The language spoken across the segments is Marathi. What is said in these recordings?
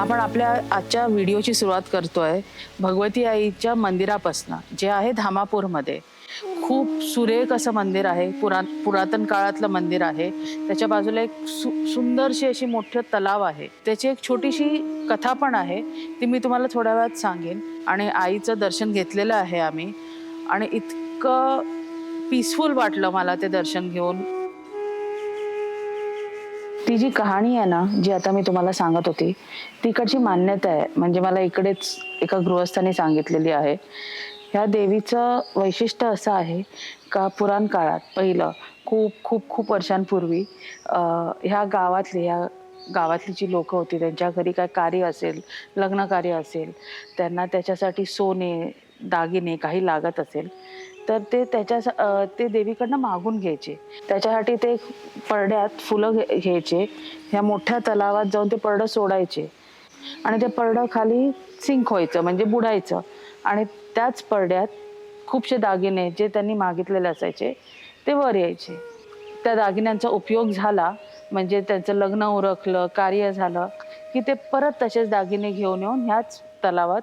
आपण आपल्या आजच्या व्हिडिओची सुरुवात करतोय भगवती आईच्या मंदिरापासनं जे आहे धामापूरमध्ये. खूप सुरेख असं मंदिर आहे पुरा पुरातन काळातलं मंदिर आहे. त्याच्या बाजूला एक सु सुंदरशी अशी मोठं तलाव आहे. त्याची एक छोटीशी कथा पण आहे ती मी तुम्हाला थोड्या वेळात सांगेन. आणि आईचं दर्शन घेतलेलं आहे आम्ही. आणि इतकं पीसफुल वाटलं मला ते दर्शन घेऊन. ती जी कहाणी आहे ना जी आता मी तुम्हाला सांगत होती तिकडची मान्यता आहे. म्हणजे मला इकडेच एका गृहस्थाने सांगितलेली आहे. ह्या देवीचं वैशिष्ट्य असं आहे का पुराण काळात पहिलं खूप खूप खूप वर्षांपूर्वी ह्या गावातली ह्या गावातली जी लोकं होती त्यांच्या घरी काय कार्य असेल लग्न कार्य असेल त्यांना त्याच्यासाठी सोने दागिने काही लागत असेल तर ते त्याच्या ते देवीकडनं मागून घ्यायचे. त्याच्यासाठी ते परड्यात फुलं घे- घ्यायचे. ह्या मोठ्या तलावात जाऊन ते परडं सोडायचे. आणि ते परडं खाली सिंक व्हायचं म्हणजे बुडायचं. आणि त्याच परड्यात खूपसे दागिने जे त्यांनी मागितलेले असायचे ते वर यायचे. त्या दागिन्यांचा उपयोग झाला म्हणजे त्यांचं लग्न उरकलं कार्य झालं की ते परत तसेच दागिने घेऊन येऊन ह्याच तलावात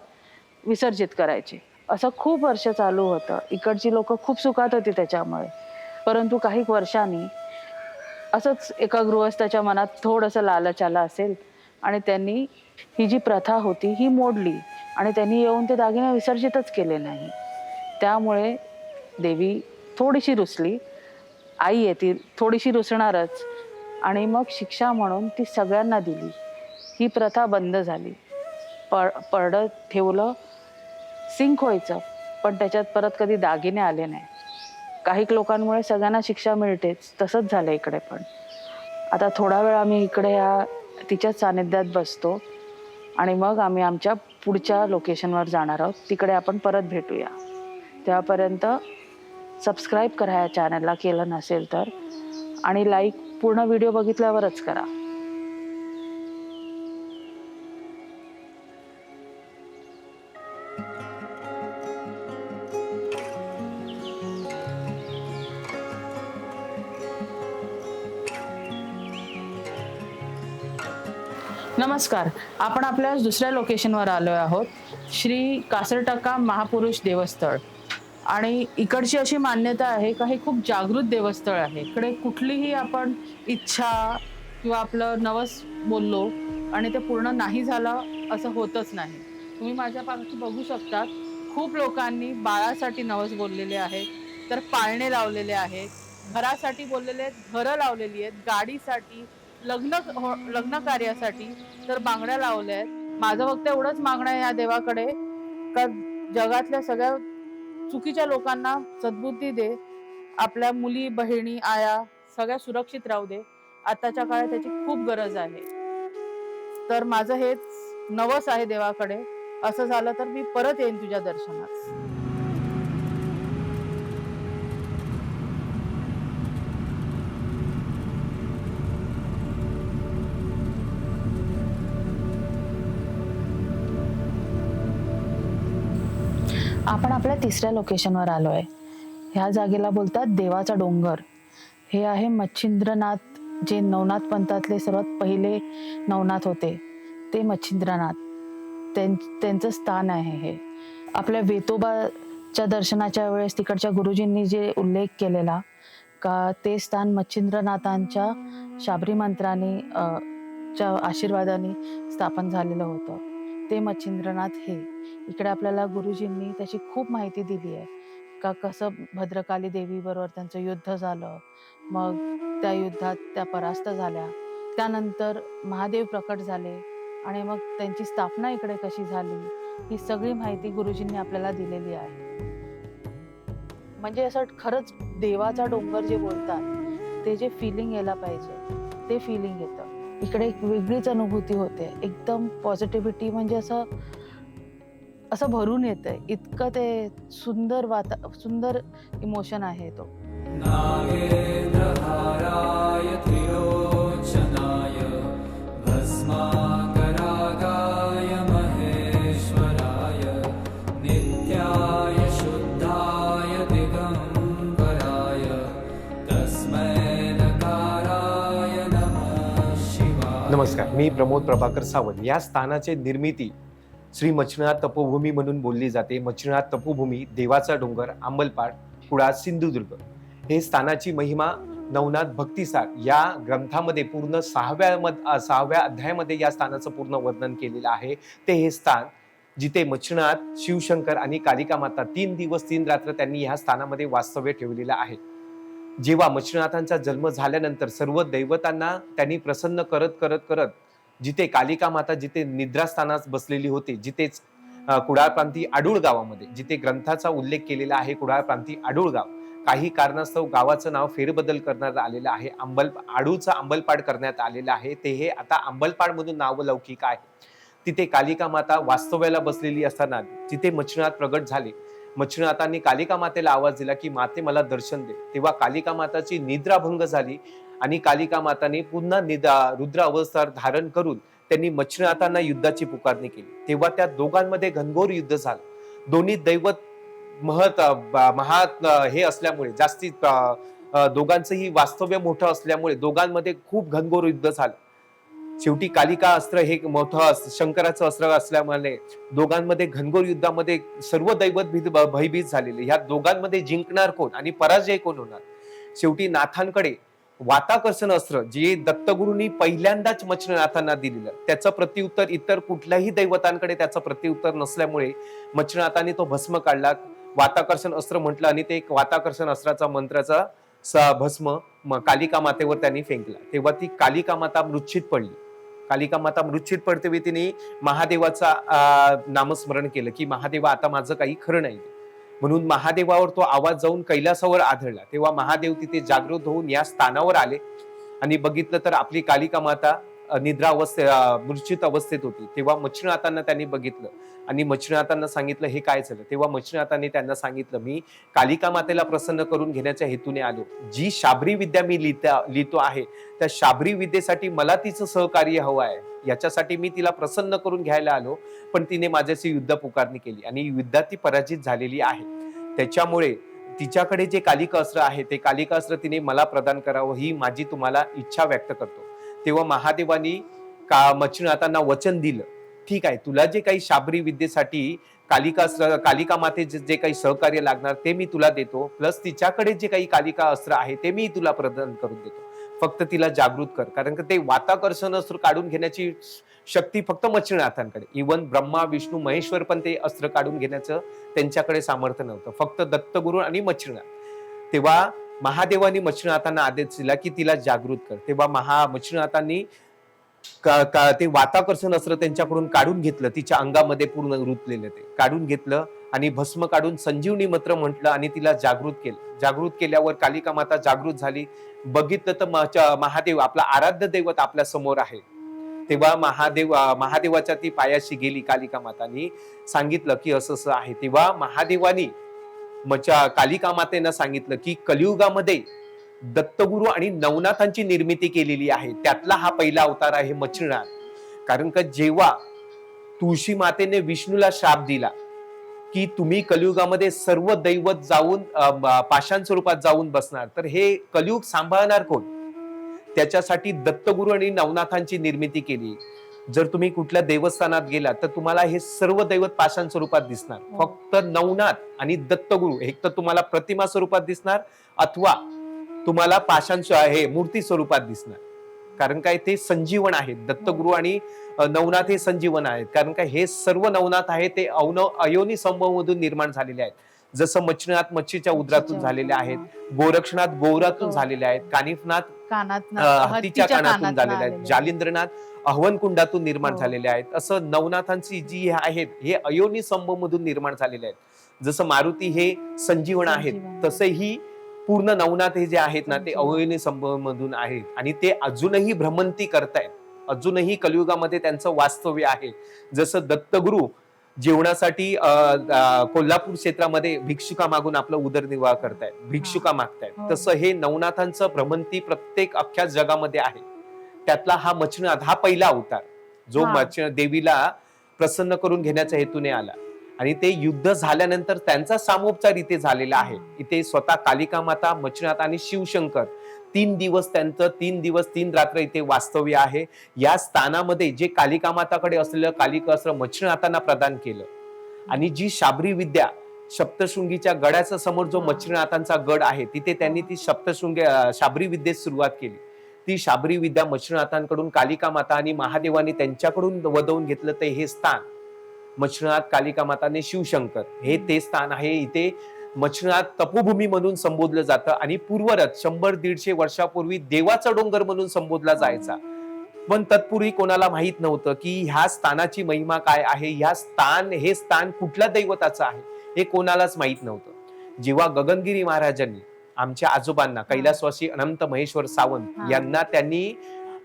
विसर्जित करायचे. असं खूप वर्ष चालू होतं. इकडची लोक खूप सुखात होती त्याच्यामुळे. परंतु काही वर्षांनी असंच एका गृहस्थाच्या मनात थोडंसं लालच आलं असेल आणि त्यांनी ही जी प्रथा होती ही मोडली आणि त्यांनी येऊन ते दागिने विसर्जितच केले नाही. त्यामुळे देवी थोडीशी रुसली आई येतील थोडीशी रुसणारच आणि मग शिक्षा म्हणून ती सगळ्यांना दिली. ही प्रथा बंद झाली. पर परडं ठेवलं सिंक व्हायचं. पण त्याच्यात परत कधी दागिने आले नाही. काही लोकांमुळे सगळ्यांना शिक्षा मिळतेच. तसंच झालं इकडे पण. आता थोडा वेळ आम्ही इकडे ह्या तिच्याच सानिध्यात बसतो. आणि मग आम्ही आमच्या पुढच्या लोकेशनवर जाणार आहोत. तिकडे आपण परत भेटूया. त्यापर्यंत सबस्क्राईब करा या चॅनलला केलं नसेल तर. आणि लाईक पूर्ण व्हिडिओ बघितल्यावरच करा. नमस्कार. आपण आपल्या दुसऱ्या लोकेशनवर आलो आहोत. श्री कासरटका महापुरुष देवस्थळ. आणि इकडची अशी मान्यता आहे का हे खूप जागृत देवस्थळ आहे. इकडे कुठलीही आपण इच्छा किंवा आपलं नवस बोललो आणि ते पूर्ण नाही झालं असं होतच नाही. तुम्ही माझ्या पाठी बघू शकतात खूप लोकांनी बाळासाठी नवस बोललेले आहेत तर पाळणे लावलेले आहेत घरासाठी बोललेले आहेत घरं लावलेली आहेत गाडीसाठी लग्न हो- लग्न कार्यासाठी तर बांगड्या लावल्या आहेत. माझं फक्त एवढंच मागणं आहे या देवाकडे. का जगातल्या सगळ्या चुकीच्या लोकांना सद्बुद्धी दे. आपल्या मुली बहिणी आया सगळ्या सुरक्षित राहू दे. आताच्या काळात त्याची खूप गरज आहे. तर माझं हेच नवस आहे देवाकडे. असं झालं तर मी परत येईन तुझ्या दर्शनात. आपल्या तिसऱ्या लोकेशनवर आलो आहे ह्या जागेला बोलतात देवाचा डोंगर. हे आहे मच्छिंद्रनाथ जे नवनाथ पंथातले सर्वात पहिले नवनाथ होते. ते मच्छिंद्रनाथ. त्यां त्यांचं स्थान आहे हे. आपल्या वेतोबाच्या दर्शनाच्या वेळेस तिकडच्या गुरुजींनी जे उल्लेख केलेला का ते स्थान मच्छिंद्रनाथांच्या शाबरी मंत्राने च्या आशीर्वादाने स्थापन झालेलं होतं. ते मच्छिंद्रनाथ हे. इकडे आपल्याला गुरुजींनी त्याची खूप माहिती दिली आहे. का कसं भद्रकाली देवीबरोबर त्यांचं युद्ध झालं मग त्या युद्धात त्या परास्त झाल्या. त्यानंतर महादेव प्रकट झाले आणि मग त्यांची स्थापना इकडे कशी झाली ही सगळी माहिती गुरुजींनी आपल्याला दिलेली आहे. म्हणजे असं खरंच देवाचा डोंगर जे बोलतात ते जे फिलिंग यायला पाहिजे ते फिलिंग येतं. इकडे एक वेगळीच अनुभूती होते. एकदम पॉझिटिव्हिटी म्हणजे असं असं भरून येतंय. इतकं ते सुंदर वाता सुंदर इमोशन आहे तो. नमस्कार मी प्रमोद प्रभाकर सावंत. या स्थानाचे निर्मिती श्री मच्छिनाथ तपोभूमी म्हणून बोलली जाते. मच्छिनाथ तपोभूमी देवाचा डोंगर अंबलपाड कुळा सिंधुदुर्ग. हे स्थानाची महिमा नवनाथ भक्तिसार या ग्रंथामध्ये पूर्ण सहाव्या मध सहाव्या अध्यायामध्ये या स्थानाचं पूर्ण वर्णन केलेलं आहे. ते हे स्थान जिथे मच्छिनाथ शिवशंकर आणि कालिका माता तीन दिवस तीन रात्र त्यांनी ह्या स्थानामध्ये वास्तव्य ठेवलेलं आहे. जेव्हा मच्छिनाथांचा जन्म झाल्यानंतर सर्व दैवतांना त्यांनी प्रसन्न करत करत करत जिथे कालिका माता जिथे निद्रास्थानास बसलेली होती जिथेच कुडाळ प्रांती आडूळ गावामध्ये जिथे ग्रंथाचा उल्लेख केलेला आहे कुडाळ प्रांती आडूळ गाव. काही कारणास्तव गावाचं नाव फेरबदल करण्यात आलेलं आहे. अंबल आडूळचं अंबलपाड करण्यात आलेलं आहे. ते हे आता अंबलपाड म्हणून नावलौकिक आहे. तिथे कालिका माता वास्तव्याला बसलेली असताना तिथे मच्छिनाथ प्रगट झाले मच्छिनाथांनी कालिका मातेला आवाज दिला की माते मला दर्शन दे. तेव्हा कालिका माताची निद्राभंग झाली आणि कालिका माताने पुन्हा निद्रा रुद्र अवस्थार धारण करून त्यांनी मच्छिनाथांना युद्धाची पुकारणी केली. तेव्हा त्या दोघांमध्ये घनघोर युद्ध झालं. दोन्ही दैवत महत महा महात हे असल्यामुळे जास्तीत दोघांचंही वास्तव्य मोठं असल्यामुळे दोघांमध्ये खूप घनघोर युद्ध झालं. शेवटी कालिका अस्त्र हे मोठं अस- शंकराचं अस्त्र असल्यामुळे दोघांमध्ये घनघोर युद्धामध्ये सर्व दैवत भीत- भयभीत झालेले. ह्या दोघांमध्ये जिंकणार कोण आणि पराजय कोण होणार? शेवटी नाथांकडे वाताकर्षण अस्त्र जे दत्तगुरूंनी पहिल्यांदाच मच्छिनाथांना दिलेलं. त्याचं प्रत्युत्तर इतर कुठल्याही दैवतांकडे त्याचं प्रत्युत्तर नसल्यामुळे मच्छिनाथांनी तो भस्म काढला. वाताकर्षण अस्त्र म्हटलं आणि ते एक वाताकर्षण अस्त्राचा मंत्राचा भस्म कालिका मातेवर त्यांनी फेकला. तेव्हा ती कालिका माता मृच्छित पडली. कालिका माता मृच्छित पडते तिने महादेवाचा नामस्मरण केलं की महादेवा आता माझं काही खरं नाही. म्हणून महादेवावर तो आवाज जाऊन कैलासावर आढळला तेव्हा महादेव तिथे जागृत होऊन या स्थानावर आले आणि बघितलं तर आपली कालिका माता निद्रा अवस्थे मृच्छित अवस्थेत होती. तेव्हा मच्छिनाथांना त्यांनी बघितलं. आणि मच्छिनाथांना सांगितलं हे काय झालं? तेव्हा मच्छिनाथांनी त्यांना सांगितलं मी कालिका मातेला प्रसन्न करून घेण्याच्या हेतूने आलो. जी शाबरी विद्या मी लिहिता लिहितो आहे त्या शाबरी विद्येसाठी मला तिचं सहकार्य हवं आहे. याच्यासाठी मी तिला प्रसन्न करून घ्यायला आलो पण तिने माझ्याशी युद्ध पुकारणी केली आणि युद्धात ती पराजित झालेली आहे. त्याच्यामुळे तिच्याकडे जे कालिकास्त्र आहे ते कालिकास्त्र तिने मला प्रदान करावं ही माझी तुम्हाला इच्छा व्यक्त करतो. तेव्हा महादेवानी का मच्छिनाथांना वचन दिलं. ठीक आहे तुला जे काही शाबरी विद्येसाठी कालिका कालिका मातेचे जे काही सहकार्य लागणार ते मी तुला देतो. प्लस तिच्याकडे जे काही कालिका अस्त्र आहे ते मी तुला प्रदान करून देतो. फक्त तिला जागृत कर. कारण का ते वाताकर्षण अस्त्र काढून घेण्याची शक्ती फक्त मच्छिनाथांकडे. इवन ब्रह्मा विष्णू महेश्वर पण ते अस्त्र काढून घेण्याचं त्यांच्याकडे सामर्थ्य नव्हतं. फक्त दत्तगुरु आणि मच्छिनाथ. तेव्हा महादेवानी मच्छिनाथांना आदेश दिला की तिला जागृत कर. तेव्हा महा मच्छिनाथांनी का- का- ते वाताकर्षण अस्त्र त्यांच्याकडून काढून घेतलं तिच्या अंगामध्ये पूर्ण रुतलेलं ते. काढून घेतलं आणि भस्म काढून संजीवनी मंत्र म्हटलं आणि तिला जागृत केलं. जागृत केल्यावर कालिका माता जागृत झाली. बघितलं तर मच्या- महादेव आपला आराध्य दैवत आपल्यासमोर आहे. तेव्हा महादेव महादेवाच्या ती पायाशी गेली कालिका मातानी. सांगितलं की असं असं आहे. तेव्हा महादेवानी मच्या कालिका मातेनं सांगितलं की कलियुगामध्ये दत्तगुरु आणि नवनाथांची निर्मिती केलेली आहे. त्यातला हा पहिला अवतार आहे मच्छिनाथ कारण का जेव्हा तुळशी मातेने विष्णूला शाप दिला की तुम्ही कलियुगामध्ये सर्व दैवत जाऊन पाषाण स्वरूपात जाऊन बसणार तर हे कलियुग सांभाळणार कोण? त्याच्यासाठी दत्तगुरु आणि नवनाथांची निर्मिती केली. जर तुम्ही कुठल्या देवस्थानात गेलात तर तुम्हाला हे सर्व दैवत पाषाण स्वरूपात दिसणार. हो. फक्त नवनाथ आणि दत्तगुरु एक तर तुम्हाला प्रतिमा स्वरूपात दिसणार अथवा तुम्हाला पाषाण स्व- हे मूर्ती स्वरूपात दिसणार. कारण काय ते संजीवन आहेत दत्तगुरु आणि नवनाथ हे संजीवन आहेत. कारण काय हे सर्व नवनाथ आहेत ते अवन अयोनी संभवमधून निर्माण झालेले आहेत. जसं मच्छिनाथ मच्छीच्या उदरातून झालेले आहेत गोरक्षनाथ गोवरातून हो. झालेले आहेत कानिफनाथ हत्तीच्या कानातून झालेले आहेत. जालिंद्र जालिंद्रनाथ अहवन कुंडातून निर्माण हो. झालेले आहेत. असं नवनाथांची जी आहेत हे अयोनी संभ मधून निर्माण झालेले आहेत. जसं मारुती हे संजीवन आहेत. तसेही पूर्ण नवनाथ हे जे आहेत ना ते संजीवन. अयोनी संभ मधून आहेत. आणि ते अजूनही भ्रमंती करतायत. अजूनही कलियुगामध्ये त्यांचं वास्तव्य आहे. जसं दत्तगुरु जेवणासाठी कोल्हापूर क्षेत्रामध्ये भिक्षुका मागून आपला उदरनिर्वाह करतायत. भिक्षुका मागतायत. हो. तसं हे नवनाथांचं भ्रमंती प्रत्येक अख्ख्या जगामध्ये आहे. त्यातला हा मच्छिनाथ हा पहिला अवतार जो. मच्छ देवीला प्रसन्न करून घेण्याच्या हेतूने आला. आणि ते युद्ध झाल्यानंतर त्यांचा सामोपचार इथे झालेला आहे. इथे स्वतः कालिका माता मच्छिनाथ आणि शिवशंकर तीन दिवस त्यांचं तीन दिवस तीन रात्र इथे वास्तव्य आहे. या स्थानामध्ये जे कालिका माताकडे असलेलं कालिका अस्त्र मच्छिनाथांना प्रदान केलं. आणि जी शाबरी विद्या सप्तशृंगीच्या गडाच्या समोर जो. मच्छिनाथांचा गड आहे तिथे त्यांनी ती सप्तशृंगी शाबरी विद्येत सुरुवात केली. ती शाबरी विद्या मच्छिनाथांकडून कालिका माता आणि महादेवानी त्यांच्याकडून वदवून घेतलं ते हे स्थान. मच्छिनाथ कालिका माताने शिवशंकर. हे ते स्थान आहे. इथे मच्छिनाथ तपोभूमी म्हणून संबोधलं जातं आणि पूर्वरत शंभर दीडशे वर्षापूर्वी देवाचा डोंगर म्हणून संबोधला जायचा. पण तत्पूर्वी कोणाला माहीत नव्हतं की ह्या स्थानाची महिमा काय आहे? ह्या स्थान हे स्थान कुठल्या दैवताचं आहे? हे कोणालाच माहीत नव्हतं. जेव्हा गगनगिरी महाराजांनी आमच्या आजोबांना कैलासवासी अनंत महेश्वर सावंत. यांना त्यांनी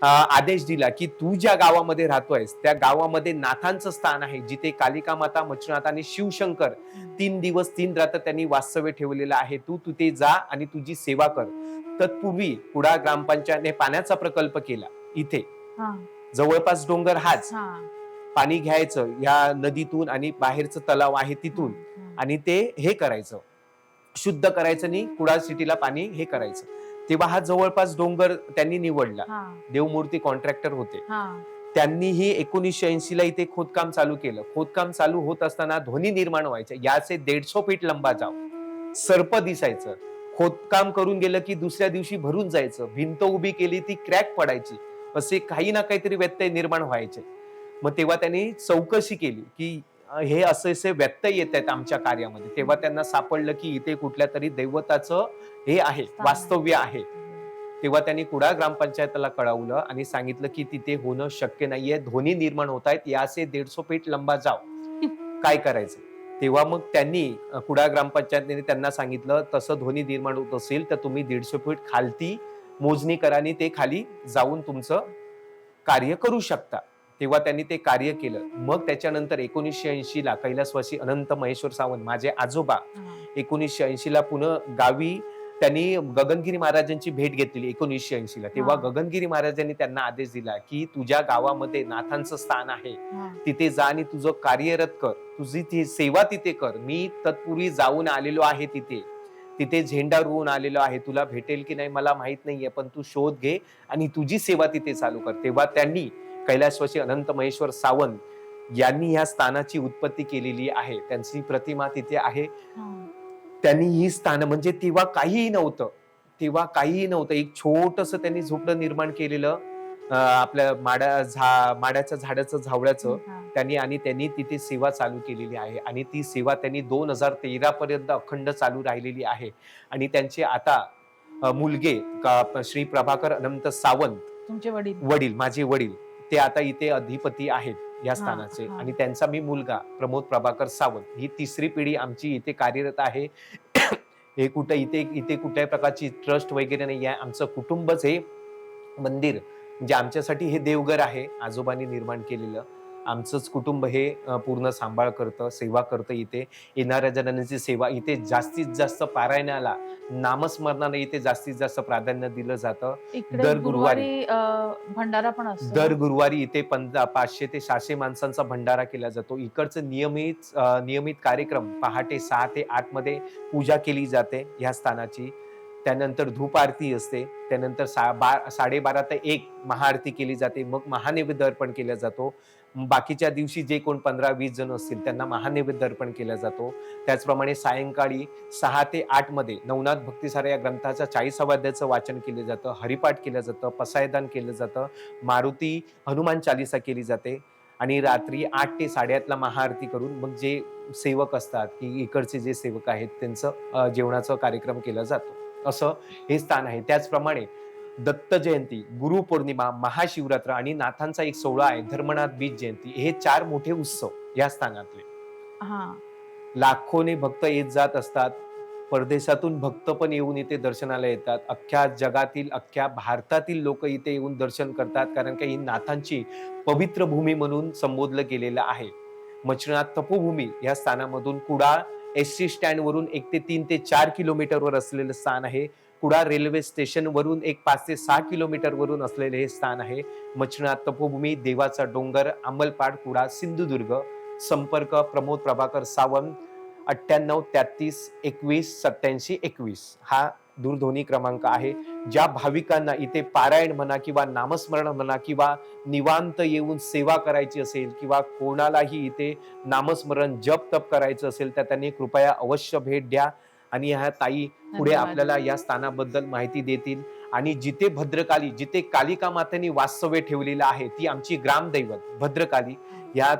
आदेश दिला की तू ज्या गावामध्ये राहतोयस त्या गावामध्ये नाथांचं स्थान आहे जिथे कालिका माता मच्छनाथ आणि शिवशंकर तीन दिवस तीन रात्र त्यांनी वास्तव्य ठेवलेलं आहे. तू तिथे जा आणि तुझी सेवा कर. तत्पूर्वी कुडा ग्रामपंचायतने पाण्याचा प्रकल्प केला इथे. जवळपास डोंगर हाच. पाणी घ्यायचं या नदीतून आणि बाहेरचं तलाव आहे तिथून. आणि ते हे करायचं. शुद्ध करायचं आणि कुडाळ सिटीला पाणी हे करायचं. तेव्हा हा जवळपास डोंगर त्यांनी निवडला. देवमूर्ती कॉन्ट्रॅक्टर होते. हा, त्यांनीही एकोणीसशे ऐंशी ला इथे खोदकाम चालू केलं. खोदकाम चालू होत असताना ध्वनी निर्माण व्हायचे. याचे दीडशे फीट लंबा जाव. सर्प दिसायचं. खोदकाम करून गेलं की दुसऱ्या दिवशी भरून जायचं. भिंत उभी केली ती क्रॅक पडायची. असे काही ना काहीतरी व्यत्यय निर्माण व्हायचे. मग तेव्हा त्यांनी चौकशी केली की हे असे असे व्यत्यय येत आहेत आमच्या कार्यामध्ये. तेव्हा त्यांना सापडलं की इथे कुठल्या तरी दैवताचं हे आहे वास्तव्य आहे. तेव्हा त्यांनी कुडाळ ग्रामपंचायतला कळवलं आणि सांगितलं की तिथे होणं शक्य नाहीये. ध्वनी निर्माण होत आहेत याचे दीडशे फीट लंबा जाव. काय करायचं? तेव्हा मग त्यांनी कुडाळ ग्रामपंचायतीने त्यांना सांगितलं तसं ध्वनी निर्माण होत असेल तर तुम्ही दीडशे फीट खालती मोजणी करा आणि ते खाली जाऊन तुमचं कार्य करू शकता. तेव्हा त्यांनी ते कार्य केलं. मग त्याच्यानंतर एकोणीसशे ऐंशी ला कैलासवासी अनंत महेश्वर सावंत माझे आजोबा. एकोणीसशे ऐंशी ला पुन्हा गावी त्यांनी गगनगिरी महाराजांची भेट घेतलेली एकोणीसशे ऐंशी ला. तेव्हा. गगनगिरी महाराजांनी त्यांना आदेश दिला की तुझ्या गावामध्ये नाथांचं स्थान आहे. तिथे जा आणि तुझं कार्यरत कर. तुझी ती सेवा तिथे कर. मी तत्पूर्वी जाऊन आलेलो आहे तिथे. तिथे झेंडा रोवून आलेलो आहे. तुला भेटेल की नाही मला माहीत नाहीये पण तू शोध घे आणि तुझी सेवा तिथे चालू कर. तेव्हा त्यांनी कैलासवासी अनंत महेश्वर सावंत यांनी ह्या स्थानाची उत्पत्ती केलेली आहे. त्यांची प्रतिमा तिथे आहे. त्यांनी ही स्थान म्हणजे तेव्हा काहीही नव्हतं. तेव्हा काहीही नव्हतं. एक छोटस त्यांनी झोपडं निर्माण केलेलं आपल्या माड्या झा माड्याच्या झाडाचं झावळ्याचं. त्यांनी आणि त्यांनी तिथे सेवा चालू केलेली आहे. आणि ती सेवा त्यांनी दोन हजार तेरा पर्यंत अखंड चालू राहिलेली आहे. आणि त्यांचे आता मुलगे श्री प्रभाकर अनंत सावंत तुमचे वडील. वडील माझे वडील. ते आता इथे अधिपती आहेत या स्थानाचे. आणि त्यांचा मी मुलगा प्रमोद प्रभाकर सावंत. ही तिसरी पिढी आमची इथे कार्यरत आहे. हे कुठे इथे इथे कुठल्याही प्रकारची ट्रस्ट वगैरे नाही आहे. आमचं कुटुंबच हे मंदिर म्हणजे आमच्यासाठी हे देवघर आहे आजोबांनी निर्माण केलेलं. आमचंच कुटुंब हे पूर्ण सांभाळ करतं सेवा करतं इथे येणाऱ्या जणांची सेवा इथे जास्तीत जास्त पारायणाला नामस्मरणाला इथे जास्तीत जास्त प्राधान्य दिलं जातं दर गुरुवारी. भंडारा पण दर? गुरुवारी इथे पंधरा पाचशे ते सहाशे माणसांचा भंडारा केला जातो इकडचं नियमित नियमित कार्यक्रम पहाटे सहा ते आठमध्ये पूजा केली जाते ह्या स्थानाची त्यानंतर धूप आरती असते. त्यानंतर सा बा साडेबारा ते एक महाआरती केली जाते. मग महानैवेद्य अर्पण केला जातो. बाकीच्या दिवशी जे कोण पंधरा वीस जण असतील त्यांना महानैवेद्य अर्पण केला जातो. त्याचप्रमाणे सायंकाळी सहा ते आठमध्ये नवनाथ भक्तिसार या ग्रंथाच्या चाळीसावाद्याचं वाचन केलं जातं. हरिपाठ केलं जातं. पसायदान केलं जातं. मारुती हनुमान चालिसा केली जाते. आणि रात्री आठ ते साडेआठला महाआरती करून मग जे सेवक असतात की इकडचे जे सेवक आहेत त्यांचं जेवणाचा कार्यक्रम केला जातो. असं हे स्थान आहे. त्याचप्रमाणे दत्त जयंती गुरुपौर्णिमा महाशिवरात्र आणि नाथांचा एक सोहळा आहे धर्मनाथ बीज जयंती. हे चार मोठे उत्सव या स्थानातले. हा. लाखोने भक्त येत जात असतात. परदेशातून भक्त पण येऊन इथे दर्शनाला येतात. अख्ख्या जगातील अख्ख्या भारतातील लोक इथे येऊन दर्शन करतात. कारण का ही नाथांची पवित्र भूमी म्हणून संबोधलं गेलेलं आहे. मच्छनाथ तपोभूमी या स्थानामधून कुडाळ एस टी स्टँडवरून एक ते तीन ते चार किलोमीटरवर असलेलं स्थान आहे. कुडाळ रेल्वे स्टेशनवरून एक पाच ते सहा किलोमीटरवरून असलेले हे स्थान आहे. मच्छनाथ तपोभूमी देवाचा डोंगर अंमलपाड कुडाळ सिंधुदुर्ग संपर्क प्रमोद प्रभाकर सावंत अठ्ठ्याण्णव तेहतीस एकवीस सत्याऐंशी एकवीस हा दूरध्वनी क्रमांक आहे. ज्या भाविकांना इथे पारायण म्हणा किंवा नामस्मरण म्हणा किंवा निवांत येऊन सेवा करायची असेल किंवा कोणालाही इथे नामस्मरण जप तप करायचं असेल तर त्यांनी कृपया अवश्य भेट द्या. आणि ह्या ताई पुढे. आपल्याला या स्थानाबद्दल माहिती देतील. आणि जिथे भद्रकाली जिथे कालिका मातेने वास्तव्य ठेवलेलं आहे ती आमची ग्रामदैवत भद्रकाली. ह्या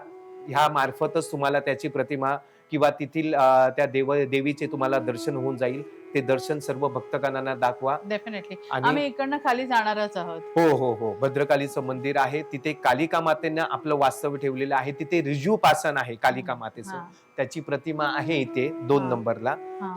ह्या मार्फतच तुम्हाला त्याची प्रतिमा किंवा तेथील त्या देव देवीचे तुम्हाला दर्शन होऊन जाईल. ते दर्शन सर्व भक्तगणांना दाखवा. डेफिनेटली आम्ही इकडनं खाली जाणारच आहोत. हो हो हो. भद्रकालीचं मंदिर आहे. तिथे कालिका मातेनं आपलं वास्तव्य ठेवलेलं आहे. तिथे रिजू पासन आहे कालिका मातेचं. त्याची प्रतिमा आहे इथे दोन. नंबरला.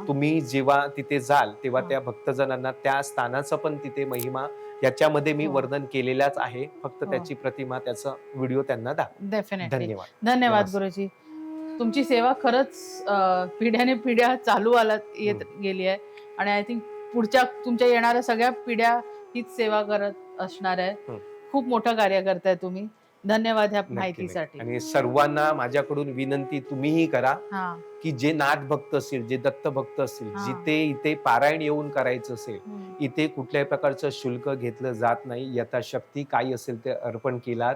तुम्ही जेव्हा तिथे जाल तेव्हा. त्या भक्तजनांना त्या स्थानाचं पण तिथे महिमा याच्यामध्ये मी हो. वर्णन केलेलाच आहे. फक्त हो. त्याची प्रतिमा त्याचा व्हिडिओ त्यांना दाखव. डेफिनेटली धन्यवाद. धन्यवाद. गुरुजी. तुमची सेवा खरंच पिढ्याने पिढ्या चालू आलात येत गेली आहे आणि आय थिंक पुढच्या तुमच्या येणाऱ्या सगळ्या पिढ्या हीच सेवा करत असणार आहे हं. खूप मोठं कार्य करताय तुम्ही धन्यवाद ह्या. माहितीसाठी आणि सर्वांना माझ्याकडून विनंती तुम्हीही करा हा की जे नाथ भक्त असतील जे दत्त भक्त असतील हा. जिथे इथे पारायण येऊन करायचं असेल. इथे कुठल्याही प्रकारचं शुल्क घेतलं जात नाही यथाशक्ती काही असेल ते अर्पण केलात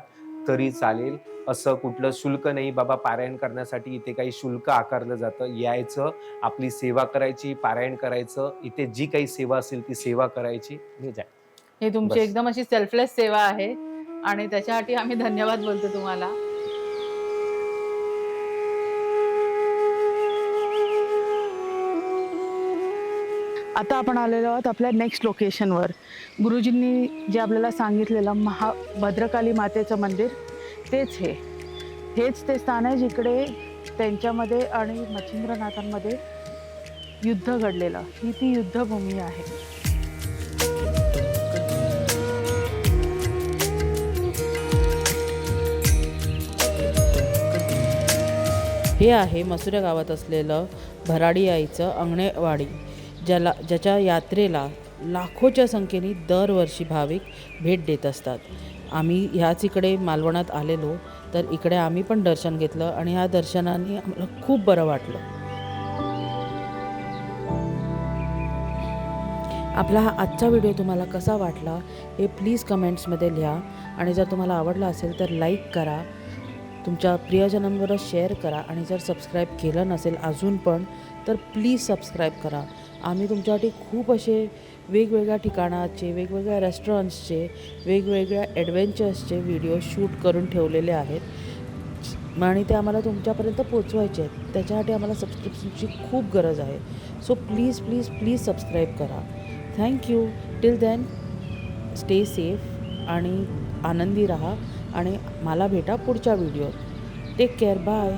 तरी चालेल. असं कुठलं शुल्क नाही बाबा पारायण करण्यासाठी इथे काही शुल्क आकारलं जातं. यायचं आपली सेवा करायची पारायण करायचं इथे जी काही सेवा असेल ती सेवा करायची. हे तुमची. एकदम अशी सेल्फलेस सेवा आहे. आणि त्याच्यासाठी आम्ही धन्यवाद बोलतो तुम्हाला. आता आपण आलेलो आहोत आपल्या नेक्स्ट लोकेशनवर गुरुजींनी जे आपल्याला सांगितलेलं महा भद्रकाली मातेचं मंदिर तेच हे. हेच ते स्थान आहे जिकडे त्यांच्यामध्ये आणि मच्छिंद्रनाथांमध्ये युद्ध घडलेलं. ही ती युद्धभूमी आहे. हे आहे मसुऱ्या गावात असलेलं भराडी आईचं अंगणेवाडी. ज्याला ज्याच्या यात्रेला लाखोच्या संख्येने दरवर्षी भाविक भेट देत असतात. आम्ही ह्याच इकडे मालवणात आलेलो तर इकडे आम्ही पण दर्शन घेतलं आणि ह्या दर्शनाने आम्हाला खूप बरं वाटलं. आपला हा आजचा व्हिडिओ तुम्हाला कसा वाटला हे प्लीज कमेंट्समध्ये लिहा आणि जर तुम्हाला आवडला असेल तर लाईक करा. तुमच्या प्रियजनांबरोबर शेअर करा आणि जर सबस्क्राईब केलं नसेल अजून पण तर प्लीज सबस्क्राईब करा. आम्ही तुमच्यासाठी खूप असे वेगवेगळ्या ठिकाणाचे वेगवेगळ्या रेस्टॉरंट्सचे वेगवेगळ्या ॲडव्हेंचर्सचे व्हिडिओ शूट करून ठेवलेले आहेत. आणि ते आम्हाला तुमच्यापर्यंत पोचवायचे आहेत. त्याच्यासाठी आम्हाला सबस्क्रिप्शनची खूप गरज आहे. So please please please subscribe करा. Thank you till then stay safe आणि आनंदी राहा. आणि मला भेटा पुढच्या व्हिडिओत टेक केअर बाय